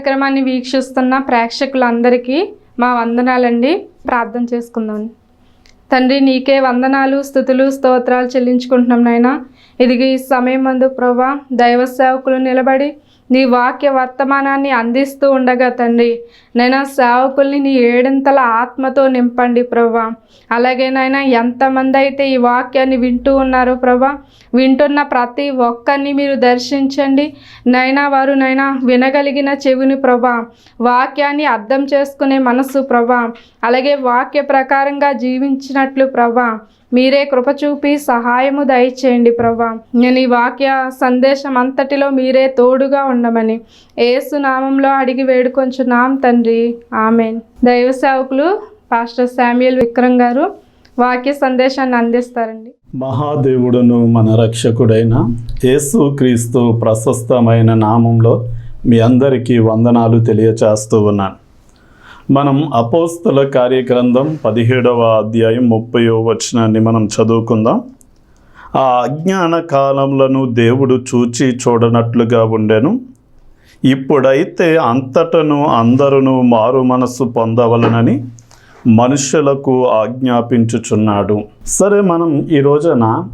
కార్యక్రమాన్ని వీక్షిస్తున్న ప్రేక్షకులందరికీ మా వందనాలండి. ప్రార్థన చేసుకుందాం. తండ్రి నీకే వందనాలు స్థుతులు స్తోత్రాలు చెల్లించుకుంటున్నాం నాయన. ఇదిగో ఈ సమయం మందు ప్రభా దైవ సేవకులు నిలబడి నీ వాక్య వర్తమానాన్ని అందిస్తూ ఉండగా తండ్రి నైనా సేవకుల్ని నీ ఏడంతల ఆత్మతో నింపండి ప్రభా అలాగే నాయన ఎంతమంది అయితే ఈ వాక్యాన్ని వింటూ ఉన్నారో ప్రభా వింటున్న ప్రతి ఒక్కరిని మీరు దర్శించండి. నైనా వారు నైనా వినగలిగిన చెవిని ప్రభా వాక్యాన్ని అర్థం చేసుకునే మనసు ప్రభా అలాగే వాక్య ప్రకారంగా జీవించినట్లు ప్రభా మీరే కృప చూపి సహాయము దయచేయండి ప్రభా. నేను ఈ వాక్య సందేశం అంతటిలో మీరే తోడుగా ఉండమని ఏసు నామంలో అడిగి వేడుకొంచున్నాం తండ్రి. ఆమెన్. దైవ సేవకులు పాస్టర్ శామ్యుల్ విక్రమ్ గారు వాక్య సందేశాన్ని అందిస్తారండి. మహాదేవుడును మన రక్షకుడైన యేసు క్రీస్తు ప్రశస్తమైన నామంలో మీ అందరికీ వందనాలు తెలియచేస్తూ ఉన్నాను. మనం అపోస్తల కార్యగ్రంథం పదిహేడవ అధ్యాయం ముప్పయో వచనాన్ని మనం చదువుకుందాం. ఆ అజ్ఞాన కాలములను దేవుడు చూచి చూడనట్లుగా ఉండెను. ఇప్పుడైతే అంతటను అందరును మారు మనస్సు పొందవలనని మనుషులకు ఆజ్ఞాపించుచున్నాడు. సరే మనం ఈ రోజున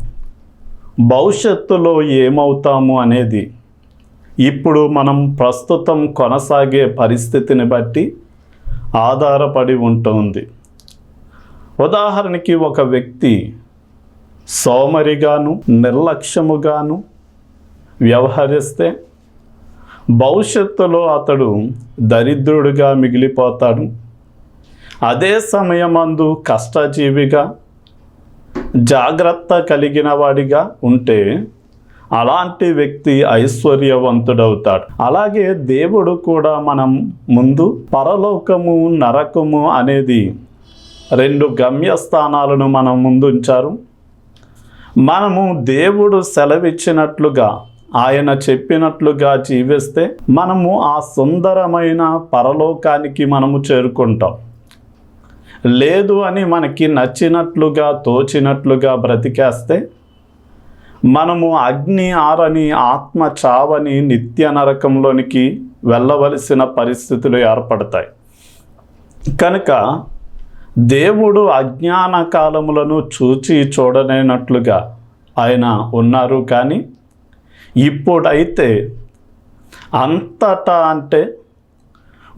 భవిష్యత్తులో ఏమవుతాము అనేది ఇప్పుడు మనం ప్రస్తుతం కొనసాగే పరిస్థితిని బట్టి ఆధారపడి ఉంటుంది. ఉదాహరణకి ఒక వ్యక్తి సోమరిగాను నిర్లక్ష్యముగాను వ్యవహరిస్తే భవిష్యత్తులో అతడు దరిద్రుడిగా మిగిలిపోతాడు. అదే సమయమందు కష్టజీవిగా జాగ్రత్త కలిగిన వాడిగా ఉంటే అలాంటి వ్యక్తి ఐశ్వర్యవంతుడవుతాడు. అలాగే దేవుడు కూడా మనం ముందు పరలోకము నరకము అనేది రెండు గమ్యస్థానాలను మనం ముందుంచారు మనము దేవుడు సెలవిచ్చినట్లుగా ఆయన చెప్పినట్లుగా జీవిస్తే మనము ఆ సుందరమైన పరలోకానికి మనము చేరుకుంటాం. లేదు అని మనకి నచ్చినట్లుగా తోచినట్లుగా బ్రతికేస్తే మనము అగ్ని ఆరని ఆత్మ చావని నిత్య నరకంలోనికి వెళ్ళవలసిన పరిస్థితులు ఏర్పడతాయి. కనుక దేవుడు అజ్ఞాన కాలములను చూచి చూడలేనట్లుగా ఆయన ఉన్నారు కానీ ఇప్పుడైతే అంతటా అంటే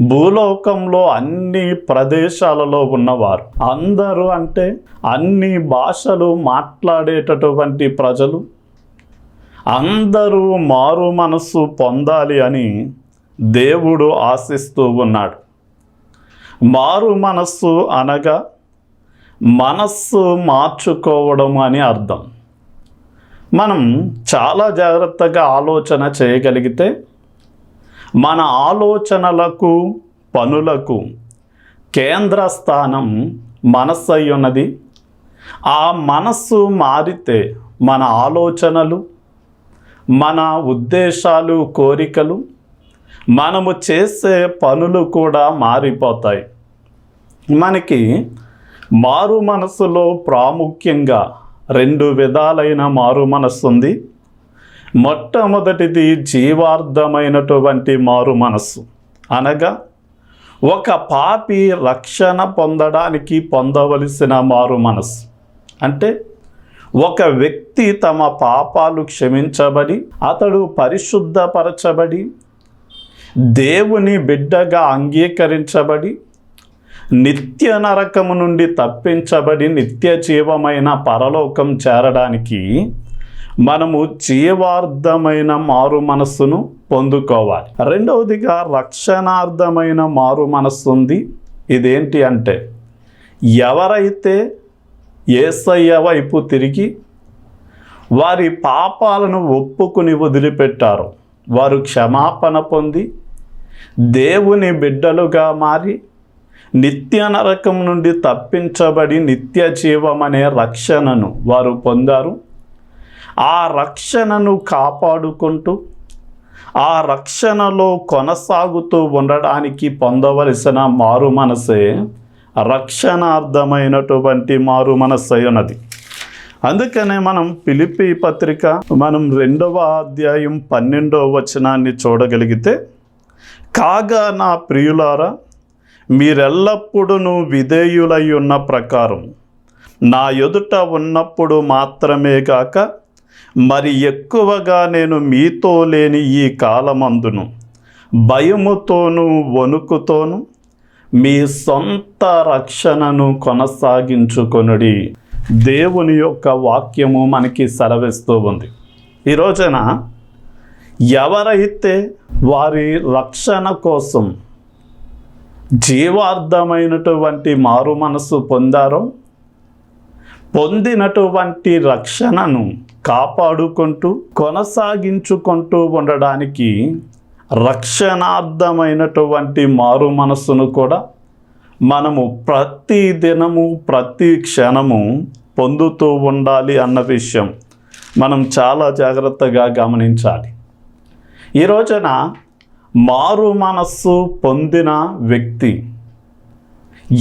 భూలోకంలో అన్ని ప్రదేశాలలో ఉన్నవారు. అందరూ అంటే అన్ని భాషలు మాట్లాడేటటువంటి ప్రజలు. అందరూ మారు మనస్సు పొందాలి అని దేవుడు ఆశిస్తూ ఉన్నాడు. మారు మనస్సు అనగా మనస్సు మార్చుకోవడం అని అర్థం. మనం చాలా జాగ్రత్తగా ఆలోచన చేయగలిగితే మన ఆలోచనలకు పనులకు కేంద్ర స్థానం మనస్సు అయి ఉన్నది ఆ మనస్సు మారితే మన ఆలోచనలు మన ఉద్దేశాలు కోరికలు మనము చేసే పనులు కూడా మారిపోతాయి. మనకి మారు మనసులో ప్రాముఖ్యంగా రెండు విధాలైన మారు మనస్సు ఉంది మొట్టమొదటిది జీవార్థమైనటువంటి మారు మనస్సు. అనగా ఒక పాపి రక్షణ పొందడానికి పొందవలసిన మారు మనస్సు. అంటే ఒక వ్యక్తి తమ పాపాలు క్షమించబడి అతడు పరిశుద్ధపరచబడి దేవుని బిడ్డగా అంగీకరించబడి నిత్య నరకము నుండి తప్పించబడి నిత్య జీవమైన పరలోకం చేరడానికి మనము జీవార్థమైన మారు మనస్సును పొందుకోవాలి. రెండవదిగా రక్షణార్థమైన మారు మనస్సు ఉంది ఇదేంటి అంటే ఎవరైతే ఏసయ్య వైపు తిరిగి వారి పాపాలను ఒప్పుకుని వదిలిపెట్టారో వారు క్షమాపణ పొంది దేవుని బిడ్డలుగా మారి నిత్య నరకం నుండి తప్పించబడి నిత్య జీవం అనే రక్షణను వారు పొందారు. ఆ రక్షణను కాపాడుకుంటూ ఆ రక్షణలో కొనసాగుతూ ఉండడానికి పొందవలసిన మారు మనసే రక్షణార్థమైనటువంటి మారు మనస్సు ఉన్నది. అందుకనే మనం పిలిపి పత్రిక మనం రెండవ అధ్యాయం పన్నెండవ వచనాన్ని చూడగలిగితే కాగా నా ప్రియులారా మీరెల్లప్పుడూ విధేయులై ఉన్న ప్రకారం నా ఎదుట ఉన్నప్పుడు మాత్రమే కాక మరి ఎక్కువగా నేను మీతో లేని ఈ కాలమందును భయముతోనూ వణుకుతోనూ మీ సొంత రక్షణను కొనసాగించుకొనుడి. దేవుని యొక్క వాక్యము మనకి సెలవిస్తూ ఉంది. ఈ రోజున ఎవరైతే వారి రక్షణ కోసం జీవార్థమైనటువంటి మారు మనసు పొందారో పొందినటువంటి రక్షణను కాపాడుకుంటూ కొనసాగించుకుంటూ ఉండడానికి రక్షణార్థమైనటువంటి మారు మనస్సును కూడా మనము ప్రతి దినము ప్రతి క్షణము పొందుతూ ఉండాలి అన్న విషయం మనం చాలా జాగ్రత్తగా గమనించాలి. ఈ రోజున మారు మనస్సు పొందిన వ్యక్తి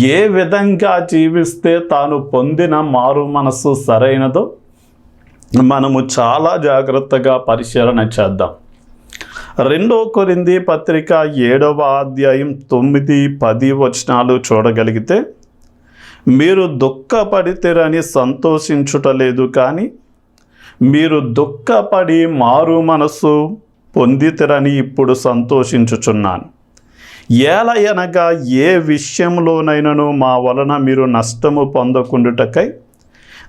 ఏ విధంగా జీవిస్తే తాను పొందిన మారు మనస్సు సరైనదో మనము చాలా జాగ్రత్తగా పరిశీలన చేద్దాం. రెండో కొరింది పత్రిక ఏడవ అధ్యాయం తొమ్మిది పది వచనాలు చూడగలిగితే మీరు దుఃఖపడితేరని సంతోషించుటలేదు కానీ మీరు దుఃఖపడి మారు మనసు పొందితరని ఇప్పుడు సంతోషించుచున్నాను. ఏలయనగా ఏ విషయంలోనైనను మా వలన మీరు నష్టము పొందకుండుటకై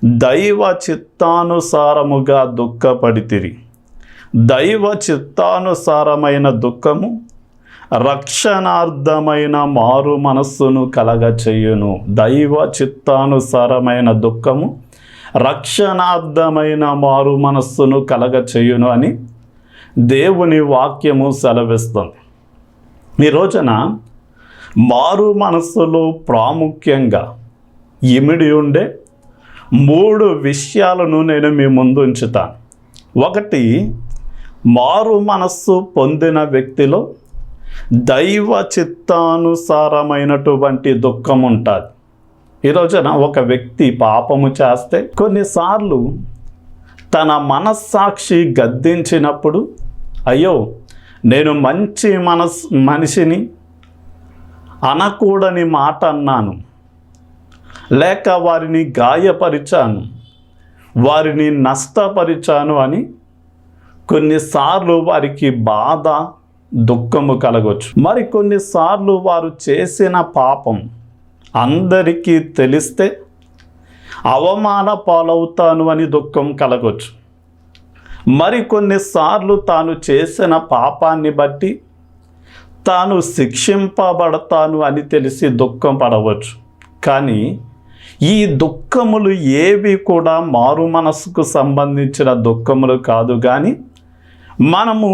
దైవ చిత్తానుసారముగా దుఃఖపడితిరి. దైవ చిత్తానుసారమైన దుఃఖము రక్షణార్థమైన మారు మనస్సును కలగచేయును. దైవ చిత్తానుసారమైన దుఃఖము రక్షణార్థమైన మారు మనస్సును కలగచేయును అని దేవుని వాక్యము సెలవిస్తుంది. ఈ రోజున మారు మనస్సులో ప్రాముఖ్యంగా ఇమిడి ఉండే మూడు విషయాలను నేను మీ ముందు ఉంచుతాను ఒకటి మారు మనస్సు పొందిన వ్యక్తిలో దైవ చిత్తానుసారమైనటువంటి దుఃఖం ఉంటుంది. ఈ రోజున ఒక వ్యక్తి పాపము చేస్తే కొన్నిసార్లు తన మనస్సాక్షి గద్దించినప్పుడు అయ్యో నేను మంచి మనస్ మనిషిని అనకూడని మాట అన్నాను. లేక వారిని గాయపరిచాను వారిని నష్టపరిచాను అని కొన్నిసార్లు వారికి బాధ దుఃఖము కలగవచ్చు మరి కొన్నిసార్లు వారు చేసిన పాపం అందరికీ తెలిస్తే అవమాన పాలవుతాను అని దుఃఖం కలగవచ్చు మరి కొన్నిసార్లు తాను చేసిన పాపాన్ని బట్టి తాను శిక్షింపబడతాను అని తెలిసి దుఃఖం పడవచ్చు. కానీ ఈ దుఃఖములు ఏవి కూడా మారు మనసుకు సంబంధించిన దుఃఖములు కాదు కానీ మనము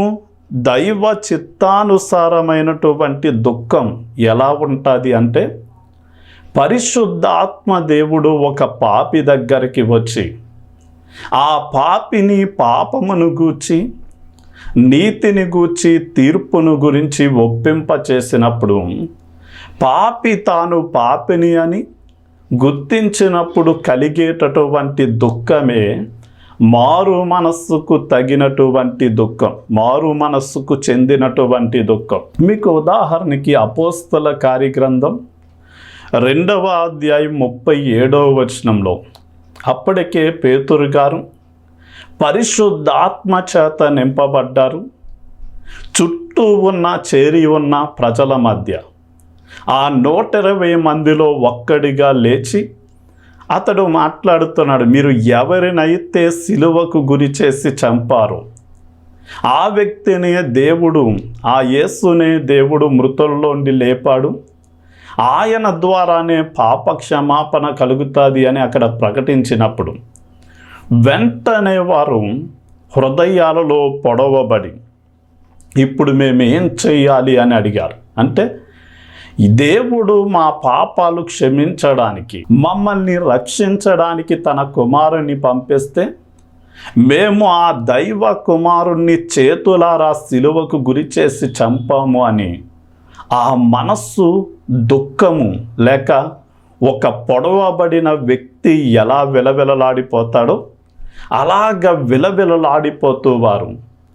దైవ చిత్తానుసారమైనటువంటి దుఃఖం ఎలా ఉంటుంది అంటే పరిశుద్ధాత్మ దేవుడు ఒక పాపి దగ్గరికి వచ్చి ఆ పాపిని పాపమును గూర్చి నీతిని గూర్చి తీర్పును గురించి ఒప్పింప చేసినప్పుడు పాపి తాను పాపిని అని గుర్తించినప్పుడు కలిగేటటువంటి దుఃఖమే మారు మనస్సుకు తగినటువంటి దుఃఖం మారు మనస్సుకు చెందినటువంటి దుఃఖం. మీకు ఉదాహరణకి అపోస్తల కార్యగ్రంథం రెండవ అధ్యాయం ముప్పై ఏడవ వచనంలో అప్పటికే పేతురు గారు పరిశుద్ధాత్మ చేత నింపబడ్డారు చుట్టూ ఉన్న చేరి ఉన్న ప్రజల మధ్య. ఆ నూట ఇరవై మందిలో ఒక్కడిగా లేచి అతడు మాట్లాడుతున్నాడు మీరు ఎవరినైతే సిలువకు గురి చేసి చంపారో ఆ వ్యక్తిని దేవుడు ఆ యేసునే దేవుడు మృతుల్లోండి లేపాడు. ఆయన ద్వారానే పాప క్షమాపణ కలుగుతుంది అని అక్కడ ప్రకటించినప్పుడు వెంటనే వారు హృదయాలలో పొడవబడి ఇప్పుడు మేము ఏం చెయ్యాలి అని అడిగారు. అంటే దేవుడు మా పాపాలు క్షమించడానికి మమ్మల్ని రక్షించడానికి తన కుమారుని పంపిస్తే మేము ఆ దైవ కుమారుణ్ణి చేతులారా సిలువకు గురి చేసి చంపాము అని ఆ మనస్సు దుఃఖము లేక ఒక పొడవబడిన వ్యక్తి ఎలా విలవిలలాడిపోతాడో అలాగ విలవిలలాడిపోతూ వారు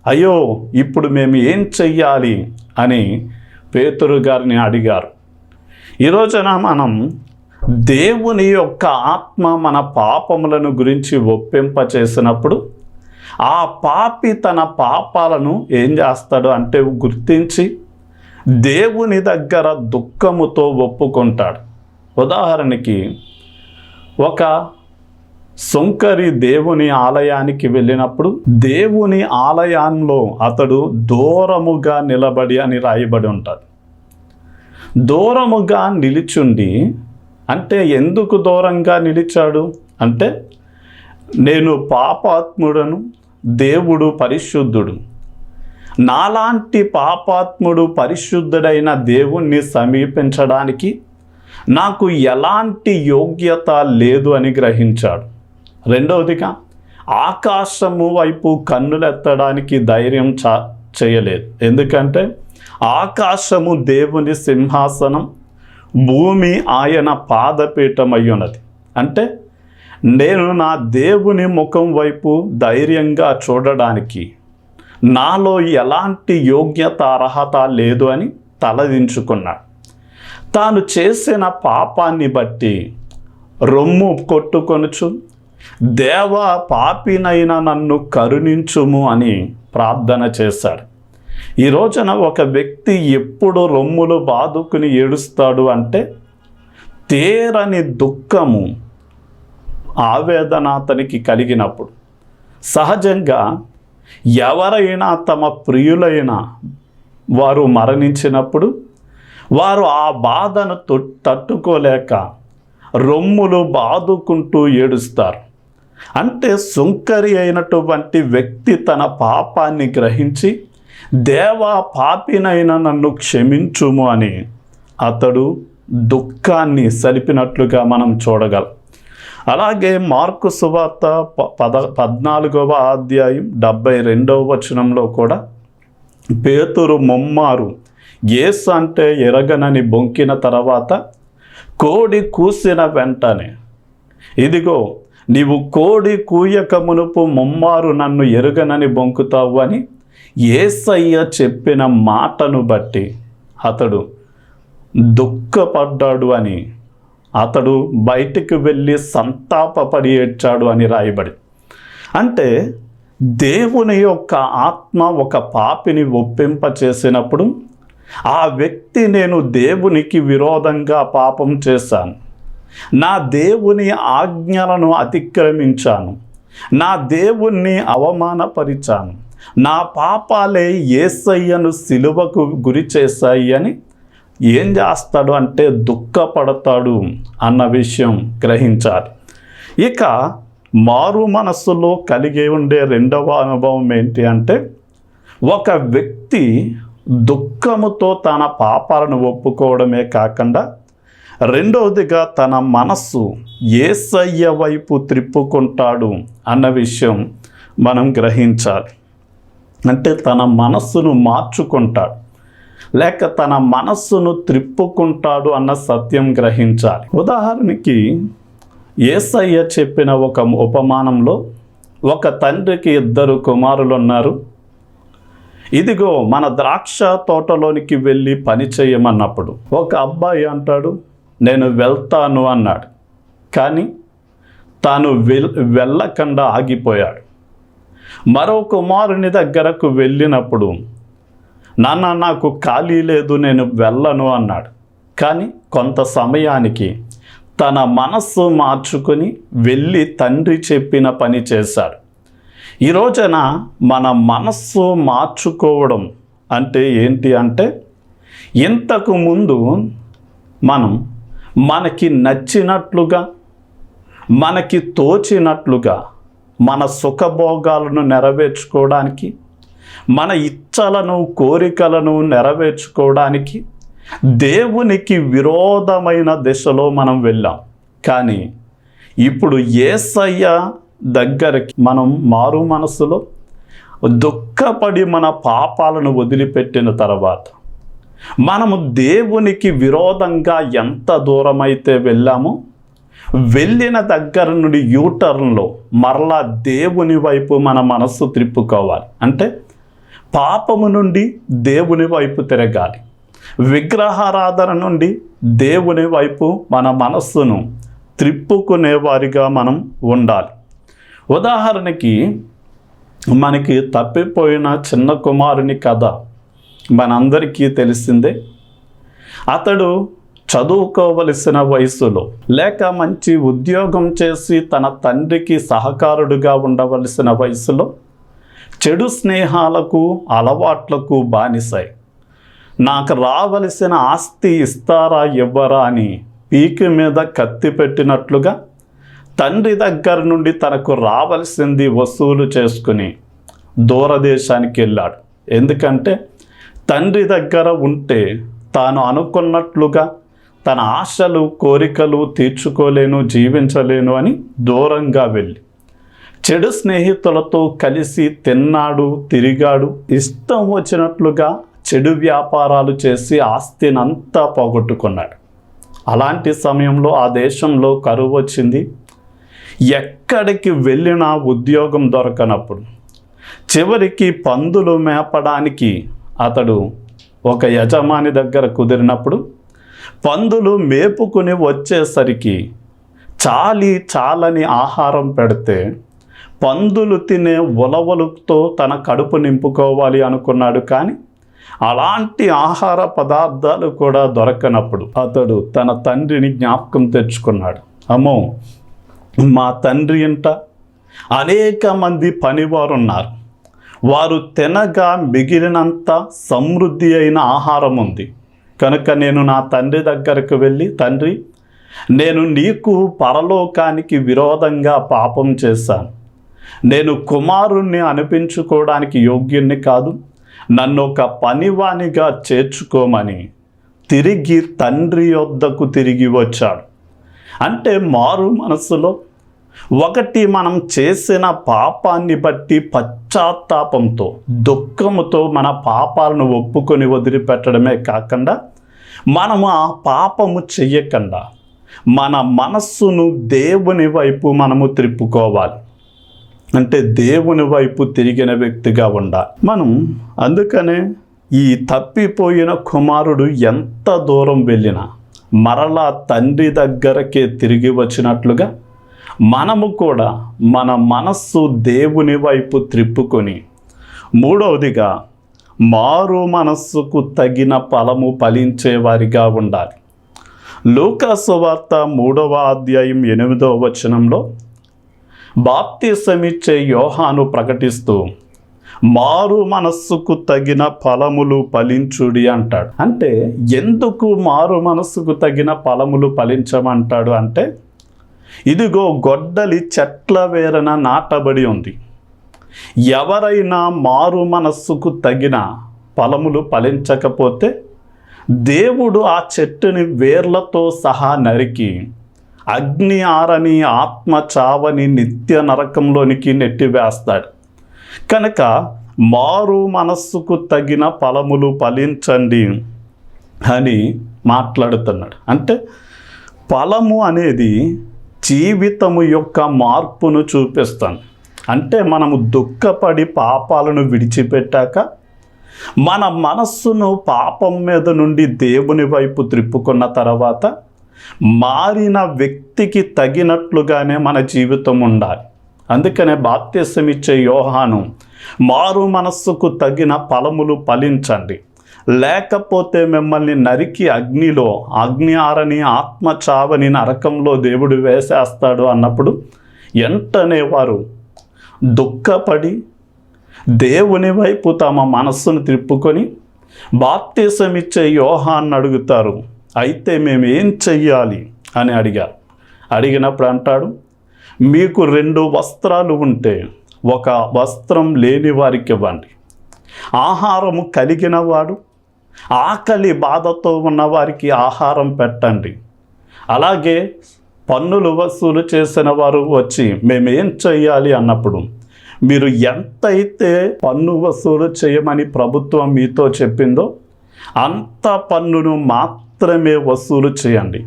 అయ్యో ఇప్పుడు మేము ఏం చెయ్యాలి? అని పేతురు గారిని అడిగారు. ఈ రోజున మనం దేవుని యొక్క ఆత్మ మన పాపములను గురించి ఒప్పింప చేసినప్పుడు ఆ పాపి తన పాపాలను ఏం చేస్తాడు అంటే గుర్తించి దేవుని దగ్గర దుఃఖముతో ఒప్పుకుంటాడు. ఉదాహరణకి ఒక సుంకరి దేవుని ఆలయానికి వెళ్ళినప్పుడు దేవుని ఆలయంలో అతడు దూరముగా నిలబడి అని రాయబడి ఉంటాడు. దూరముగా నిలిచుండి అంటే ఎందుకు దూరంగా నిలిచాడు? అంటే నేను పాపాత్ముడను దేవుడు పరిశుద్ధుడు. నాలాంటి పాపాత్ముడు పరిశుద్ధుడైన దేవుణ్ణి సమీపించడానికి నాకు ఎలాంటి యోగ్యత లేదు అని గ్రహించాడు. రెండవదిగా ఆకాశము వైపు కన్నులెత్తడానికి ధైర్యం చా చేయలేదు. ఎందుకంటే ఆకాశము దేవుని సింహాసనం భూమి ఆయన పాదపీఠం అయి ఉన్నది అంటే నేను నా దేవుని ముఖం వైపు ధైర్యంగా చూడడానికి నాలో ఎలాంటి యోగ్యత అర్హత లేదు అని తలదించుకున్నాడు. తాను చేసిన పాపాన్ని బట్టి రొమ్ము కొట్టుకొనుచు దేవ పాపినైన నన్ను కరుణించుము అని ప్రార్థన చేశాడు. ఈ రోజున ఒక వ్యక్తి ఎప్పుడు రొమ్ములు బాదుకుని ఏడుస్తాడు అంటే తీరని దుఃఖము ఆవేదన అతనికి కలిగినప్పుడు. సహజంగా ఎవరైనా తమ ప్రియులైన వారు మరణించినప్పుడు వారు ఆ బాధను తట్టుకోలేక రొమ్ములు బాదుకుంటూ ఏడుస్తారు. అంటే సుంకరి అయినటువంటి వ్యక్తి తన పాపాన్ని గ్రహించి దేవా పాపినైనా నన్ను క్షమించుము అని అతడు దుఃఖాన్ని సలిపినట్లుగా మనం చూడగలం. అలాగే మార్కు సువార్త ప- పద పద్నాలుగవ అధ్యాయం డెబ్బై రెండవ వచనంలో కూడా పేతురు ముమ్మారు ఏస్ అంటే ఎరగనని బొంకిన తర్వాత కోడి కూసిన వెంటనే ఇదిగో నీవు కోడి కూయక మునుపు ముమ్మారు నన్ను ఎరుగనని బొంకుతావు అని ఏసయ్య చెప్పిన మాటను బట్టి అతడు దుఃఖపడ్డాడు అని అతడు బయటికి వెళ్ళి సంతాపపడి ఏడ్చాడు అని రాయబడి. అంటే దేవుని యొక్క ఆత్మ ఒక పాపిని ఒప్పింప చేసినప్పుడు ఆ వ్యక్తి నేను దేవునికి విరోధంగా పాపం చేశాను. నా దేవుని ఆజ్ఞలను అతిక్రమించాను. నా దేవుణ్ణి అవమానపరిచాను. నా పాపాలే ఏసయ్యను సిలువకు గురి చేశాయి అని ఏం చేస్తాడు అంటే దుఃఖపడతాడు అన్న విషయం గ్రహించాలి. ఇక మారు మనస్సులో కలిగి ఉండే రెండవ అనుభవం ఏంటి అంటే ఒక వ్యక్తి దుఃఖముతో తన పాపాలను ఒప్పుకోవడమే కాకుండా రెండవదిగా తన మనస్సు ఏసయ్య వైపు త్రిప్పుకుంటాడు అన్న విషయం మనం గ్రహించాలి. అంటే తన మనస్సును మార్చుకుంటాడు లేక తన మనస్సును త్రిప్పుకుంటాడు అన్న సత్యం గ్రహించాలి. ఉదాహరణకి ఏసయ్య చెప్పిన ఒక ఉపమానంలో ఒక తండ్రికి ఇద్దరు కుమారులు ఉన్నారు ఇదిగో మన ద్రాక్ష తోటలోనికి వెళ్ళి పని చేయమన్నప్పుడు ఒక అబ్బాయి అంటాడు నేను వెళ్తాను అన్నాడు. కానీ తాను వెల్ వెళ్ళకుండా ఆగిపోయాడు. మరో కుమారుని దగ్గరకు వెళ్ళినప్పుడు నాన్న నాకు ఖాళీ లేదు నేను వెళ్ళను అన్నాడు. కానీ కొంత సమయానికి తన మనస్సు మార్చుకొని వెళ్ళి తండ్రి చెప్పిన పని చేశాడు. ఈ రోజున మన మనస్సు మార్చుకోవడం అంటే ఏంటి అంటే ఇంతకు ముందు మనం మనకి నచ్చినట్లుగా మనకి తోచినట్లుగా మన సుఖభోగాలను నెరవేర్చుకోవడానికి మన ఇచ్చలను కోరికలను నెరవేర్చుకోవడానికి దేవునికి విరోధమైన దిశలో మనం వెళ్ళాం. కానీ ఇప్పుడు ఏసయ్య దగ్గరికి మనం మారు మనసులో దుఃఖపడి మన పాపాలను వదిలిపెట్టిన తర్వాత మనము దేవునికి విరోధంగా ఎంత దూరమైతే వెళ్ళామో వెళ్ళిన దగ్గర నుండి యూటర్న్లో మరలా దేవుని వైపు మన మనస్సు త్రిప్పుకోవాలి అంటే పాపము నుండి దేవుని వైపు తిరగాలి. విగ్రహారాధన నుండి దేవుని వైపు మన మనస్సును త్రిప్పుకునేవారిగా మనం ఉండాలి. ఉదాహరణకి మనకి తప్పిపోయిన చిన్న కుమారుని కథ. మనందరికీ తెలిసిందే. అతడు చదువుకోవలసిన వయసులో లేక మంచి ఉద్యోగం చేసి తన తండ్రికి సహకారుడుగా ఉండవలసిన వయసులో చెడు స్నేహాలకు అలవాట్లకు బానిసాయి నాకు రావలసిన ఆస్తి ఇస్తారా ఇవ్వరా అని పీకి మీద కత్తి పెట్టినట్లుగా తండ్రి దగ్గర నుండి తనకు రావలసింది వసూలు చేసుకుని దూరదేశానికి వెళ్ళాడు. ఎందుకంటే తండ్రి దగ్గర ఉంటే తాను అనుకున్నట్లుగా తన ఆశలు కోరికలు తీర్చుకోలేను జీవించలేను అని దూరంగా వెళ్ళి చెడు స్నేహితులతో కలిసి తిన్నాడు తిరిగాడు. ఇష్టం వచ్చినట్లుగా చెడు వ్యాపారాలు చేసి ఆస్తినంతా పోగొట్టుకున్నాడు. అలాంటి సమయంలో ఆ దేశంలో కరువు వచ్చింది. ఎక్కడికి వెళ్ళినా ఉద్యోగం దొరకనప్పుడు చివరికి పందులు మేపడానికి అతడు ఒక యజమాని దగ్గర కుదిరినప్పుడు పందులు మేపుకుని వచ్చేసరికి చాలి చాలని ఆహారం పెడితే పందులు తినే ఉలవలుతో తన కడుపు నింపుకోవాలి అనుకున్నాడు కానీ అలాంటి ఆహార పదార్థాలు కూడా దొరకనప్పుడు అతడు తన తండ్రిని జ్ఞాపకం తెచ్చుకున్నాడు. అమ్మో మా తండ్రి ఇంట అనేక మంది పనివారు ఉన్నారు వారు తినగా మిగిలినంత సమృద్ధి అయిన ఆహారం ఉంది. కనుక నేను నా తండ్రి దగ్గరకు వెళ్ళి తండ్రి నేను నీకు పరలోకానికి విరోధంగా పాపం చేశాను. నేను కుమారుణ్ణి అనిపించుకోవడానికి యోగ్యుణ్ణి కాదు. నన్ను ఒక పనివానిగా చేర్చుకోమని తిరిగి తండ్రి యొద్దకు తిరిగి వచ్చాడు. అంటే మారు మనసులో ఒకటి మనం చేసిన పాపాన్ని బట్టి పశ్చాత్తాపంతో దుఃఖముతో మన పాపాలను ఒప్పుకొని వదిలిపెట్టడమే కాకుండా మనము ఆ పాపము చెయ్యకుండా మన మనస్సును దేవుని వైపు మనము త్రిప్పుకోవాలి. అంటే దేవుని వైపు తిరిగిన వ్యక్తిగా ఉండాలి. మనం అందుకనే ఈ తప్పిపోయిన కుమారుడు ఎంత దూరం వెళ్ళినా మరలా తండ్రి దగ్గరకే తిరిగి వచ్చినట్లుగా మనము కూడా మన మనస్సు దేవుని వైపు త్రిప్పుకొని మూడవదిగా మారు మనస్సుకు తగిన ఫలము ఫలించేవారిగా ఉండాలి. లూకాసువార్త మూడవ అధ్యాయం ఎనిమిదవ వచనంలో బాప్తిసమిచ్చే యోహాను ప్రకటిస్తూ మారు మనస్సుకు తగిన ఫలములు ఫలించుడి అంటాడు. అంటే ఎందుకు మారు మనస్సుకు తగిన ఫలములు ఫలించమంటాడు అంటే ఇదిగో గొడ్డలి చెట్ల వేరన నాటబడి ఉంది. ఎవరైనా మారు మనస్సుకు తగిన ఫలములు ఫలించకపోతే దేవుడు ఆ చెట్టుని వేర్లతో సహా నరికి అగ్ని ఆరని ఆత్మ చావని నిత్య నరకంలోనికి నెట్టివేస్తాడు. కనుక మారు మనస్సుకు తగిన ఫలములు ఫలించండి అని మాట్లాడుతున్నాడు. అంటే ఫలము అనేది జీవితము యొక్క మార్పును చూపిస్తాను. అంటే మనము దుఃఖపడి పాపాలను విడిచిపెట్టాక మన మనస్సును పాపం మీద నుండి దేవుని వైపు త్రిప్పుకున్న తర్వాత మారిన వ్యక్తికి తగినట్లుగానే మన జీవితం ఉండాలి. అందుకనే బాప్త్యసం ఇచ్చే యోహాను మారు మనస్సుకు తగిన ఫలములు ఫలించండి. లేకపోతే మిమ్మల్ని నరికి అగ్నిలో అగ్ని ఆరని ఆత్మ చావని నరకంలో దేవుడు వేసేస్తాడు అన్నప్పుడు వెంటనే వారు దుఃఖపడి దేవుని వైపు తమ మనస్సును తిప్పుకొని బాప్తీసం ఇచ్చే యోహాన్ని అడుగుతారు అయితే మేము ఏం చెయ్యాలి? అని అడిగారు. అడిగినప్పుడు అంటాడు మీకు రెండు వస్త్రాలు ఉంటే ఒక వస్త్రం లేని వారికి ఇవ్వండి. ఆహారము కలిగిన వాడు ఆకలి బాధతో ఉన్నవారికి ఆహారం పెట్టండి. అలాగే పన్నులు వసూలు చేసిన వారు వచ్చి మేమేం చేయాలి అన్నప్పుడు మీరు ఎంతైతే పన్ను వసూలు చేయమని ప్రభుత్వం మీతో చెప్పిందో అంత పన్నును మాత్రమే వసూలు చేయండి.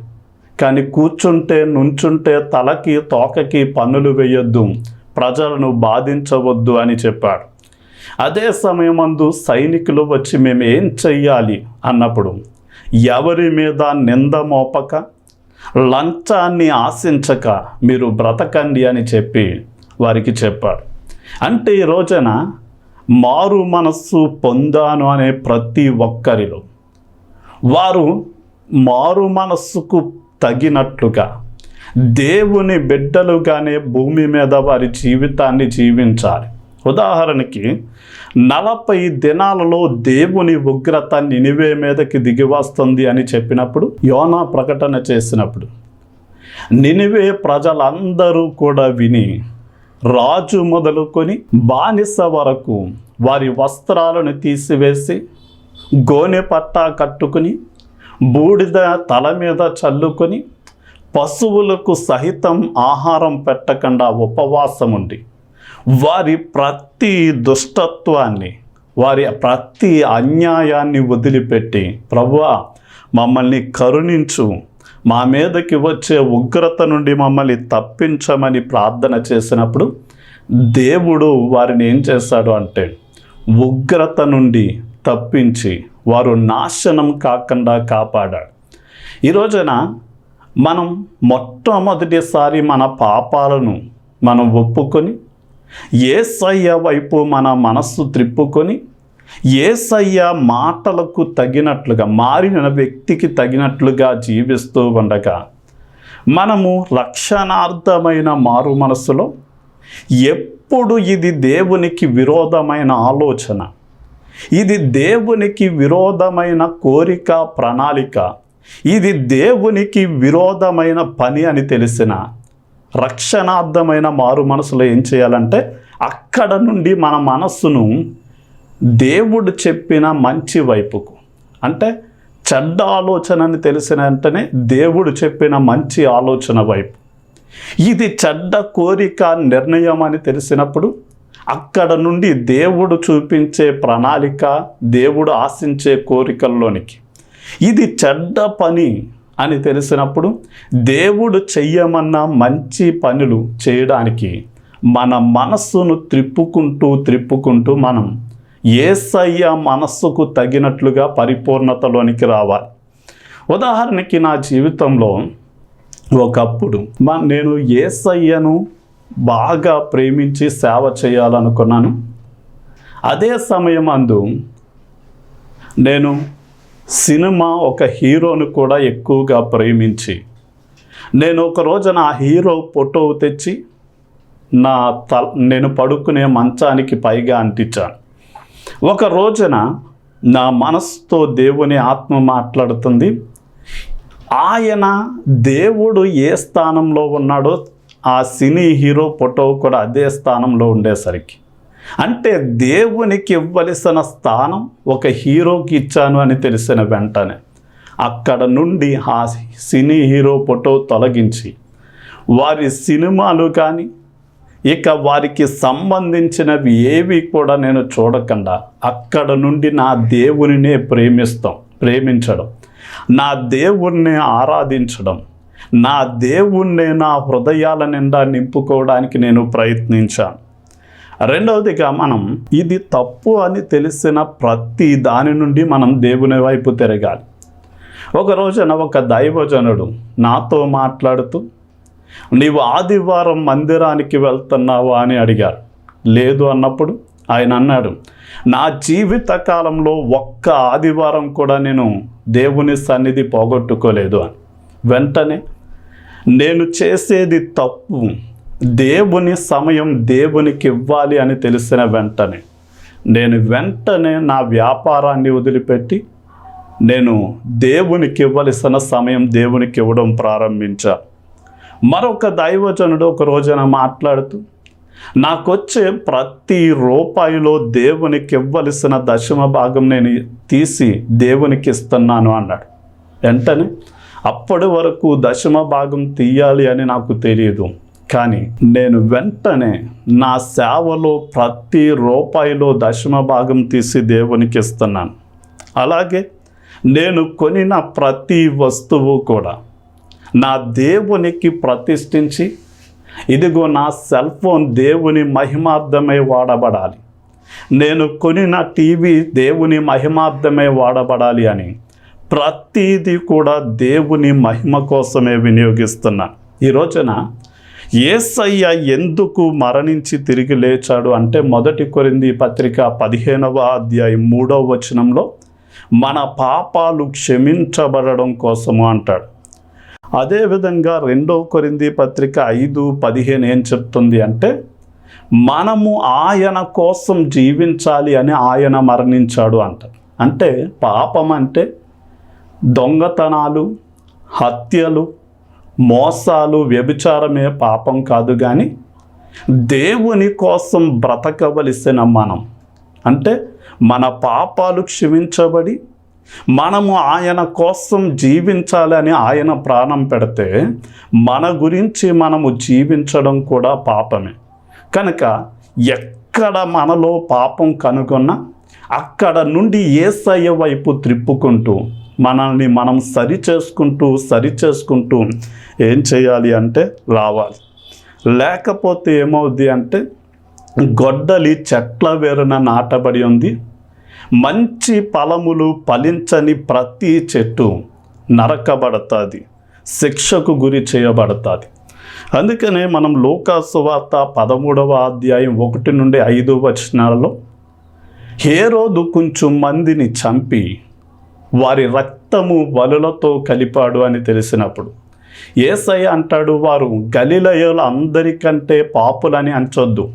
కానీ కూర్చుంటే నుంచుంటే తలకి తోకకి పన్నులు వేయొద్దు. ప్రజలను బాధించవద్దు అని చెప్పాడు. అదే సమయమందు సైనికులు వచ్చి మేము ఏం చెయ్యాలి అన్నప్పుడు ఎవరి మీద నింద మోపక లంచాన్ని ఆశించక మీరు బ్రతకండి అని చెప్పి వారికి చెప్పాడు. అంటే ఈ రోజున మారు మనస్సు పొందాను అనే ప్రతి ఒక్కరిలో వారు మారు మనస్సుకు తగినట్లుగా దేవుని బిడ్డలుగానే భూమి మీద వారి జీవితాన్ని జీవించాలి. ఉదాహరణకి నలభై దినాలలో దేవుని ఉగ్రత నినివే మీదకి దిగి వస్తుంది అని చెప్పినప్పుడు యోనా ప్రకటన చేసినప్పుడు నినివే ప్రజలందరూ కూడా విని రాజు మొదలుకొని బానిస వరకు వారి వస్త్రాలను తీసివేసి గోనె పట్టా కట్టుకుని బూడిద తల మీద చల్లుకొని పశువులకు సహితం ఆహారం పెట్టకుండా ఉపవాసం ఉండి వారి ప్రతి దుష్టత్వాన్ని వారి ప్రతి అన్యాయాన్ని వదిలిపెట్టి ప్రభువా మమ్మల్ని కరుణించు. మా మీదకి వచ్చే ఉగ్రత నుండి మమ్మల్ని తప్పించమని ప్రార్థన చేసినప్పుడు దేవుడు వారిని ఏం చేశాడు అంటే ఉగ్రత నుండి తప్పించి వారు నాశనం కాకుండా కాపాడాడు. ఈ రోజున మనం మొట్టమొదటిసారి మన పాపాలను మనం ఒప్పుకొని ఏసయ్య వైపు మన మనస్సు త్రిప్పుకొని ఏసయ్య మాటలకు తగినట్లుగా మారిన వ్యక్తికి తగినట్లుగా జీవిస్తూ ఉండగా మనము రక్షణార్థమైన మారు మనస్సులో ఎప్పుడు ఇది దేవునికి విరోధమైన ఆలోచన ఇది దేవునికి విరోధమైన కోరిక ప్రణాళిక ఇది దేవునికి విరోధమైన పని అని తెలిసిన రక్షణార్థమైన మారు మనసులో ఏం చేయాలంటే అక్కడ నుండి మన మనస్సును దేవుడు చెప్పిన మంచి వైపుకు. అంటే చెడ్డ ఆలోచన అని తెలిసిన వెంటనే దేవుడు చెప్పిన మంచి ఆలోచన వైపు. ఇది చెడ్డ కోరిక నిర్ణయం అని తెలిసినప్పుడు అక్కడ నుండి దేవుడు చూపించే ప్రణాళిక దేవుడు ఆశించే కోరికల్లోనికి. ఇది చెడ్డ పని. అని తెలిసినప్పుడు దేవుడు చెయ్యమన్న మంచి పనులు చేయడానికి మన మనస్సును త్రిప్పుకుంటూ త్రిప్పుకుంటూ మనం ఏసయ్య మనస్సుకు తగినట్లుగా పరిపూర్ణతలోనికి రావాలి. ఉదాహరణకి నా జీవితంలో ఒకప్పుడు మా నేను ఏసయ్యను బాగా ప్రేమించి సేవ చేయాలనుకున్నాను. అదే సమయం అందు నేను సినిమా ఒక హీరోను కూడా ఎక్కువగా ప్రేమించి నేను ఒక రోజున ఆ హీరో ఫోటో తెచ్చి నా తల నేను పడుకునే మంచానికి పైగా అంటించాను. ఒక రోజున నా మనసుతో దేవుని ఆత్మ మాట్లాడుతుంది. ఆయన దేవుడు ఏ స్థానంలో ఉన్నాడో ఆ సినీ హీరో ఫోటో కూడా అదే స్థానంలో ఉండేసరికి అంటే దేవునికి ఇవ్వలసిన స్థానం ఒక హీరోకి ఇచ్చాను అని తెలిసిన వెంటనే అక్కడ నుండి ఆ సినీ హీరో ఫోటో తొలగించి వారి సినిమాలు కానీ ఇక వారికి సంబంధించినవి ఏవి కూడా నేను చూడకుండా అక్కడ నుండి నా దేవునినే ప్రేమిస్తాం ప్రేమించడం. నా దేవుణ్ణి ఆరాధించడం. నా దేవుణ్ణి నా హృదయాల నిండా నింపుకోవడానికి నేను ప్రయత్నించాను. రెండవదిగా మనం ఇది తప్పు అని తెలిసిన ప్రతి దాని నుండి మనం దేవుని వైపు తిరగాలి. ఒక రోజున ఒక దైవజనుడు నాతో మాట్లాడుతూ నీవు ఆదివారం మందిరానికి వెళ్తున్నావా? అని అడిగారు. లేదు అన్నప్పుడు ఆయన అన్నాడు నా జీవిత కాలంలో ఒక్క ఆదివారం కూడా నేను దేవుని సన్నిధి పోగొట్టుకోలేదు అని. వెంటనే నేను చేసేది తప్పు. దేవుని సమయం దేవునికి ఇవ్వాలి అని తెలిసిన వెంటనే నేను వెంటనే నా వ్యాపారాన్ని వదిలిపెట్టి నేను దేవునికి ఇవ్వలసిన సమయం దేవునికి ఇవ్వడం ప్రారంభించా. మరొక దైవజనుడు ఒక రోజున మాట్లాడుతూ నాకొచ్చే ప్రతి రూపాయిలో దేవునికి ఇవ్వలసిన దశమ భాగం నేను తీసి దేవునికి ఇస్తున్నాను అన్నాడు. వెంటనే అప్పటి వరకు దశమ భాగం తీయాలి అని నాకు తెలియదు కానీ నేను వెంటనే నా సేవలో ప్రతి రూపాయిలో దశమ భాగం తీసి దేవునికి ఇస్తున్నాను. అలాగే నేను కొనిన ప్రతి వస్తువు కూడా నా దేవునికి ప్రతిష్ఠించి ఇదిగో నా సెల్ ఫోన్ దేవుని మహిమార్థమై వాడబడాలి. నేను కొనిన టీవీ దేవుని మహిమార్థమే వాడబడాలి అని ప్రతీది కూడా దేవుని మహిమ కోసమే వినియోగిస్తున్నాను. ఈ రోజున ఏసయ్య ఎందుకు మరణించి తిరిగి లేచాడు అంటే మొదటి కొరింది పత్రిక పదిహేనవ అధ్యాయం మూడవ వచనంలో మన పాపాలు క్షమించబడడం కోసము అంటాడు. అదేవిధంగా రెండవ కొరింది పత్రిక ఐదు పదిహేను ఏం చెప్తుంది అంటే మనము ఆయన కోసం జీవించాలి అని ఆయన మరణించాడు అంటారు. అంటే పాపం అంటే దొంగతనాలు హత్యలు మోసాలు వ్యభిచారమే పాపం కాదు కానీ దేవుని కోసం బ్రతకవలసిన మనం. అంటే మన పాపాలు క్షమించబడి మనము ఆయన కోసం జీవించాలని ఆయన ప్రాణం పెడితే మన గురించి మనము జీవించడం కూడా పాపమే. కనుక ఎక్కడ మనలో పాపం కనుగొన్నా అక్కడ నుండి ఏసయ్య వైపు త్రిప్పుకుంటూ మనల్ని మనం సరి చేసుకుంటూ సరి చేసుకుంటూ ఏం చేయాలి అంటే రావాలి. లేకపోతే ఏమవుద్ది అంటే గొడ్డలి చెట్ల వేరున నాటబడి ఉంది. మంచి ఫలములు ఫలించని ప్రతి చెట్టు నరకబడుతుంది. శిక్షకు గురి చేయబడుతుంది. అందుకనే మనం లోకాసు వార్త పదమూడవ అధ్యాయం ఒకటి నుండి ఐదు వచనాలలో హేరోదు కొంచెం మందిని చంపి వారి రక్తము వలులతో కలిపాడు అని తెలిసినప్పుడు ఏసయ్య అంటాడు వారు గలిలయల అందరికంటే పాపులని అంచొద్దు.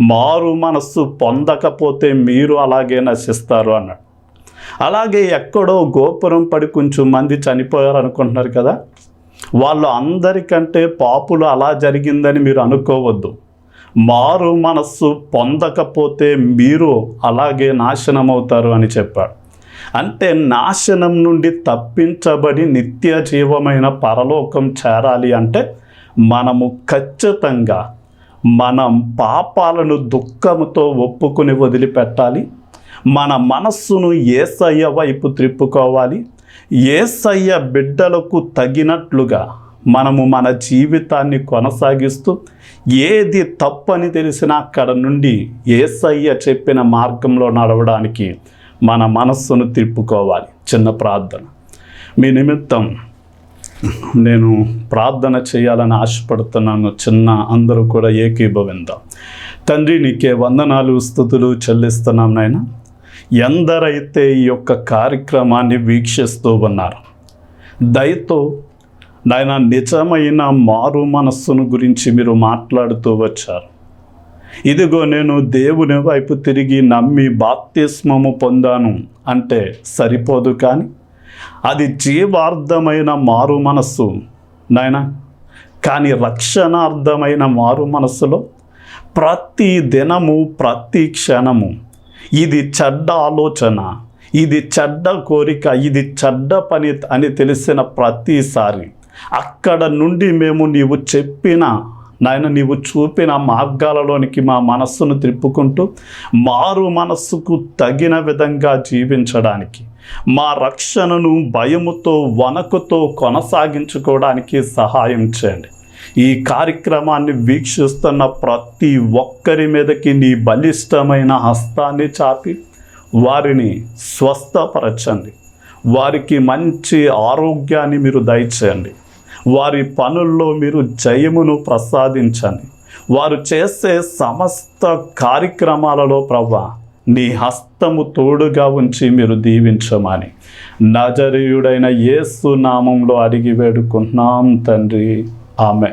మారు మనస్సు పొందకపోతే మీరు అలాగే నశిస్తారు అన్నాడు. అలాగే ఎక్కడో గోపురం పడి కొంచెం మంది చనిపోయారు అనుకుంటున్నారు కదా. వాళ్ళు అందరికంటే పాపులు అలా జరిగిందని మీరు అనుకోవద్దు. మారు మనస్సు పొందకపోతే మీరు అలాగే నాశనమవుతారు అని చెప్పాడు. అంటే నాశనం నుండి తప్పించబడి నిత్య జీవమైన పరలోకం చేరాలి అంటే మనము ఖచ్చితంగా మనం పాపాలను దుఃఖంతో ఒప్పుకుని వదిలిపెట్టాలి. మన మనస్సును ఏసయ్య వైపు త్రిప్పుకోవాలి. ఏసయ్య బిడ్డలకు తగినట్లుగా మనము మన జీవితాన్ని కొనసాగిస్తూ ఏది తప్పని తెలిసినా అక్కడ నుండి ఏసయ్య చెప్పిన మార్గంలో నడవడానికి మన మనస్సును తిప్పుకోవాలి. చిన్న ప్రార్థన. మీ నిమిత్తం నేను ప్రార్థన చేయాలని ఆశపడుతున్నాను. చిన్న అందరూ కూడా ఏకీభవిందాం. తండ్రి నీకే వందనాలు స్థుతులు చెల్లిస్తున్నాం నాయన. ఎందరైతే ఈ యొక్క కార్యక్రమాన్ని వీక్షిస్తూ ఉన్నారు దయతో నాయన నిజమైన మారు మనస్సును గురించి మీరు మాట్లాడుతూ వచ్చారు. ఇదిగో నేను దేవుని వైపు తిరిగి నమ్మి బాప్తిస్మము పొందాను అంటే సరిపోదు కానీ అది జీవార్థమైన మారు మనస్సు. నాయన కానీ రక్షణార్థమైన మారు మనస్సులో ప్రతి దినము ప్రతి క్షణము ఇది చెడ్డ ఆలోచన ఇది చెడ్డ కోరిక ఇది చెడ్డ పని అని తెలిసిన ప్రతిసారి అక్కడ నుండి మేము నీవు చెప్పిన నాయన నీవు చూపిన మార్గాలలోనికి మా మనస్సును త్రిప్పుకుంటూ మారు మనస్సుకు తగిన విధంగా జీవించడానికి మా రక్షణను భయముతో వనకుతో కొనసాగించుకోవడానికి సహాయం చేయండి. ఈ కార్యక్రమాన్ని వీక్షిస్తున్న ప్రతి ఒక్కరి మీదకి నీ బలిష్టమైన హస్తాన్ని చాపి వారిని స్వస్థపరచండి. వారికి మంచి ఆరోగ్యాన్ని మీరు దయచేయండి. వారి పనుల్లో మీరు జయమును ప్రసాదించండి. వారు చేసే సమస్త కార్యక్రమాలలో ప్రభా నీ హస్తము తోడుగా ఉంచి మీరు దీవించమని. నజరీయుడైన యేసు నామంలో అడిగి వేడుకుంటున్నాం తండ్రి. ఆమె